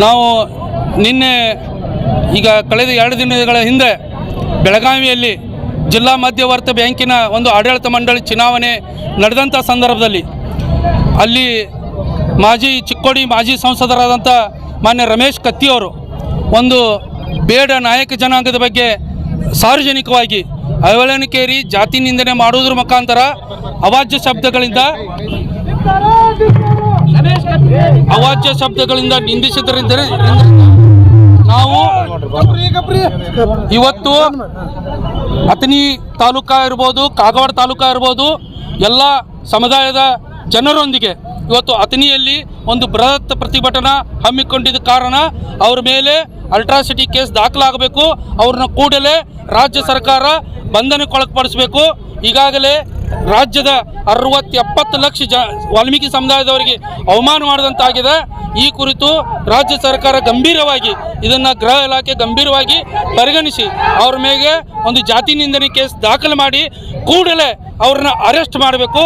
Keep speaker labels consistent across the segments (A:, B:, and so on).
A: ನಾವು ನಿನ್ನೆ ಈಗ ಕಳೆದ ಎರಡು ದಿನಗಳ ಹಿಂದೆ ಬೆಳಗಾವಿಯಲ್ಲಿ ಜಿಲ್ಲಾ ಮಧ್ಯವರ್ತಿ ಬ್ಯಾಂಕಿನ ಒಂದು ಆಡಳಿತ ಮಂಡಳಿ ಚುನಾವಣೆ ನಡೆದಂಥ ಸಂದರ್ಭದಲ್ಲಿ ಅಲ್ಲಿ ಮಾಜಿ ಚಿಕ್ಕೋಡಿ ಮಾಜಿ ಸಂಸದರಾದಂಥ ಮಾನ್ಯ ರಮೇಶ್ ಕತ್ತಿಯವರು ಒಂದು ಬೇಡ ನಾಯಕ ಜನಾಂಗದ ಬಗ್ಗೆ ಸಾರ್ವಜನಿಕವಾಗಿ ಅವಹೇಳನಕೇರಿ ಜಾತಿ ನಿಂದನೆ ಮಾಡುವುದರ ಮುಖಾಂತರ ಅವಾಜ್ಯ ಶಬ್ದಗಳಿಂದ ಅವಾಚ್ಯ ಶಬ್ದಗಳಿಂದ ನಿಂದಿಸಿದ್ದರಿಂದ ನಾವು ಇವತ್ತು ಅಥಣಿ ತಾಲೂಕಾ ಇರ್ಬೋದು, ಕಾಗವಾಡ ತಾಲೂಕಾ ಇರ್ಬೋದು, ಎಲ್ಲ ಸಮುದಾಯದ ಜನರೊಂದಿಗೆ ಇವತ್ತು ಅಥಣಿಯಲ್ಲಿ ಒಂದು ಬೃಹತ್ ಪ್ರತಿಭಟನಾ ಹಮ್ಮಿಕೊಂಡಿದ್ದ ಕಾರಣ ಅವ್ರ ಮೇಲೆ ಅಲ್ಟ್ರಾಸಿಟಿ ಕೇಸ್ ದಾಖಲಾಗಬೇಕು, ಅವ್ರನ್ನ ಕೂಡಲೇ ರಾಜ್ಯ ಸರ್ಕಾರ ಬಂಧನಕ್ಕೊಳಪಡಿಸಬೇಕು ಈಗಾಗಲೇ ರಾಜ್ಯದ ಅರವತ್ತು ಎಪ್ಪತ್ತು ಲಕ್ಷ ಜ ವಾಲ್ಮೀಕಿ ಸಮುದಾಯದವರಿಗೆ ಅವಮಾನ ಮಾಡಿದಂತಾಗಿದೆ. ಈ ಕುರಿತು ರಾಜ್ಯ ಸರ್ಕಾರ ಗಂಭೀರವಾಗಿ ಇದನ್ನು ಗೃಹ ಇಲಾಖೆ ಗಂಭೀರವಾಗಿ ಪರಿಗಣಿಸಿ ಅವ್ರ ಮೇಲೆ ಒಂದು ಜಾತಿ ನಿಂದನೆ ಕೇಸ್ ದಾಖಲು ಮಾಡಿ ಕೂಡಲೇ ಅವ್ರನ್ನ ಅರೆಸ್ಟ್ ಮಾಡಬೇಕು.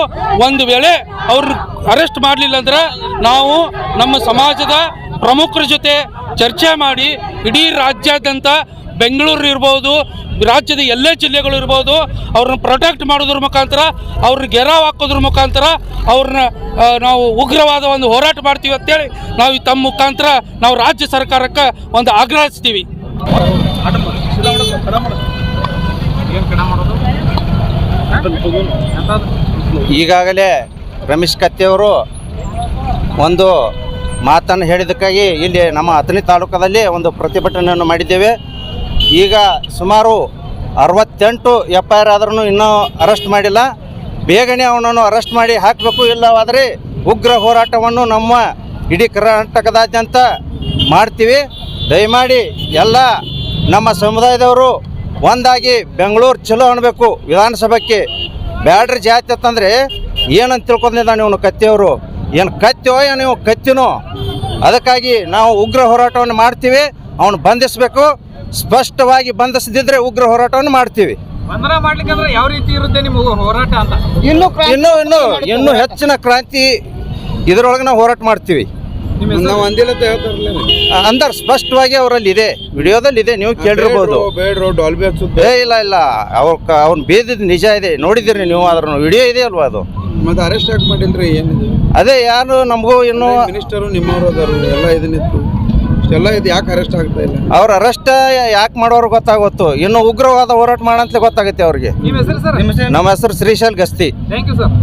A: ಒಂದು ವೇಳೆ ಅವ್ರನ್ನ ಅರೆಸ್ಟ್ ಮಾಡಲಿಲ್ಲ ಅಂದ್ರೆ ನಾವು ನಮ್ಮ ಸಮಾಜದ ಪ್ರಮುಖರ ಜೊತೆ ಚರ್ಚೆ ಮಾಡಿ ಇಡೀ ರಾಜ್ಯಾದ್ಯಂತ ಬೆಂಗಳೂರು ಇರ್ಬೋದು ರಾಜ್ಯದ ಎಲ್ಲೇ ಜಿಲ್ಲೆಗಳು ಇರ್ಬೋದು, ಅವ್ರನ್ನ ಪ್ರೊಟೆಕ್ಟ್ ಮಾಡೋದ್ರ ಮುಖಾಂತರ, ಅವ್ರನ್ನ ಗೆರಾವ್ ಹಾಕೋದ್ರ ಮುಖಾಂತರ, ಅವ್ರನ್ನ ನಾವು ಉಗ್ರವಾದ ಒಂದು ಹೋರಾಟ ಮಾಡ್ತೀವಿ ಅಂತೇಳಿ ನಾವು ತಮ್ಮ ಮುಖಾಂತರ ನಾವು ರಾಜ್ಯ ಸರ್ಕಾರಕ್ಕೆ ಒಂದು ಆಗ್ರಹಿಸ್ತೀವಿ.
B: ಈಗಾಗಲೇ ರಮೇಶ್ ಕತ್ತಿಯವರು ಒಂದು ಮಾತನ್ನು ಹೇಳಿದ್ದಕ್ಕಾಗಿ ಇಲ್ಲಿ ನಮ್ಮ ಅಥಣಿ ತಾಲೂಕದಲ್ಲಿ ಒಂದು ಪ್ರತಿಭಟನೆಯನ್ನು ಮಾಡಿದ್ದೇವೆ. ಈಗ ಸುಮಾರು ಅರವತ್ತೆಂಟು ಎಫ್ ಐ ಆರ್ ಆದ್ರೂ ಇನ್ನೂ ಅರೆಸ್ಟ್ ಮಾಡಿಲ್ಲ. ಬೇಗನೆ ಅವನನ್ನು ಅರೆಸ್ಟ್ ಮಾಡಿ ಹಾಕಬೇಕು, ಇಲ್ಲವಾದರೆ ಉಗ್ರ ಹೋರಾಟವನ್ನು ನಮ್ಮ ಇಡೀ ಕರ್ನಾಟಕದಾದ್ಯಂತ ಮಾಡ್ತೀವಿ. ದಯಮಾಡಿ ಎಲ್ಲ ನಮ್ಮ ಸಮುದಾಯದವರು ಒಂದಾಗಿ ಬೆಂಗಳೂರು ಚಲೋ ಅನ್ನಬೇಕು ವಿಧಾನಸಭೆಗೆ ಬ್ಯಾಡ್ರಿ ಜಾತಿ ಅಂತಂದರೆ ಏನಂತ ತಿಳ್ಕೊಂಡಿದ್ದಾನೆ ಇವನು ಕತ್ತಿಯವರು? ಏನು ಕತ್ತಿಯೋ ಏನು ಕತ್ತಿನೋ? ಅದಕ್ಕಾಗಿ ನಾವು ಉಗ್ರ ಹೋರಾಟವನ್ನು ಮಾಡ್ತೀವಿ. ಅವನು ಬಂಧಿಸಬೇಕು. ಸ್ಪಷ್ಟವಾಗಿ ಬಂಧಿಸದಿದ್ರೆ ಉಗ್ರ ಹೋರಾಟವನ್ನು ಮಾಡ್ತೀವಿ.
C: ಬಂಧನ ಮಾಡ್ಲಿಕ್ಕೆ ಅಂದ್ರೆ ಯಾವ ರೀತಿ ಇರುತ್ತೆ ಹೋರಾಟ ಅಂತ?
B: ಇನ್ನು ಇನ್ನು ಇನ್ನು ಇನ್ನೂ ಹೆಚ್ಚಿನ ಕ್ರಾಂತಿ ಇದರೊಳಗೆ ನಾವು ಹೋರಾಟ ಮಾಡ್ತೀವಿ.
D: ನಾವು ಅಂದಿಲ್ಲ ಅಂತ ಹೇಳ್ತಾರಲ್ಲ
B: ಅಂದರ್ ಸ್ಪಷ್ಟವಾಗಿ ಅವರಲ್ಲಿ ಇದೆ. ವಿಡಿಯೋದಲ್ಲಿ ಇದೆ ನೀವು ಕೇಳಿರ್ಬೋದು.
D: ಬೇಡ್ರು ಡಾಲ್ಬಿ ಹಚ್ಚುತ್ತೆ.
B: ಏ ಇಲ್ಲ ಇಲ್ಲ. ಅವ್ರ ಅವ್ನು ಬೇದಿದ್ದು ನಿಜ ಇದೆ. ನೋಡಿದಿರಿ ನೀವು ಅದ್ರ ವಿಡಿಯೋ ಇದೆ ಅಲ್ವಾ ಅದು?
D: ಮತ್ತೆ ಅರೆಸ್ಟ್ ಯಾಕೆ ಮಾಡಿಲ್ರಿ? ಏನಿದೆ?
B: ಅದೇ ಯಾರು ನಮಗೂ ಇನ್ನು
D: ಮಿನಿಸ್ಟರು ನಿಮ್ಮವರು ಅದಾರು. ಎಲ್ಲ ಇದನ್ನಿತ್ತು. ಇಷ್ಟೆಲ್ಲ ಇದು ಯಾಕೆ ಅರೆಸ್ಟ್ ಆಗ್ತಾ ಇಲ್ಲ?
B: ಅವ್ರ ಅರೆಸ್ಟ್ ಯಾಕೆ ಮಾಡೋರು ಗೊತ್ತಾಗುತ್ತೋ. ಇನ್ನು ಉಗ್ರವಾದ ಹೋರಾಟ ಮಾಡಂತ ಗೊತ್ತಾಗುತ್ತೆ ಅವ್ರಿಗೆ.
C: ನಿಮ್ಮ ಹೆಸರು
B: ನಮ್ಮ ಹೆಸರು Shrishail Gasti.
C: Thank you sir